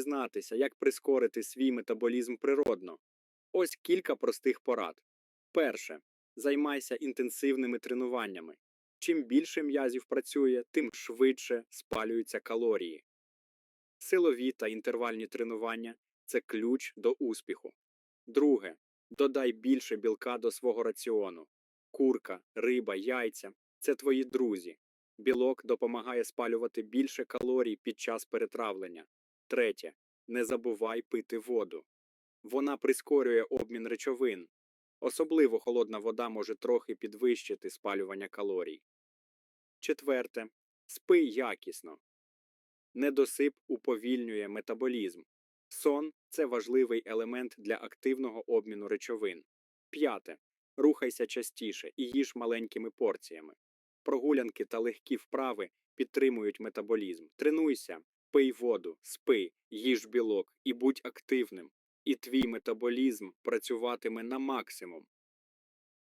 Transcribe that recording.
дізнатися, як прискорити свій метаболізм природно. Ось кілька простих порад. Перше. Займайся інтенсивними тренуваннями. Чим більше м'язів працює, тим швидше спалюються калорії. Силові та інтервальні тренування це ключ до успіху. Друге. Додай більше білка до свого раціону. Курка, риба, яйця це твої друзі. Білок допомагає спалювати більше калорій під час перетравлення. Третє. Не забувай пити воду. Вона прискорює обмін речовин. Особливо холодна вода може трохи підвищити спалювання калорій. Четверте. Спи якісно. Недосип уповільнює метаболізм. Сон це важливий елемент для активного обміну речовин. П'яте. Рухайся частіше і їж маленькими порціями. Прогулянки та легкі вправи підтримують метаболізм. Тренуйся, пий воду, спи, їж білок і будь активним. І твій метаболізм працюватиме на максимум.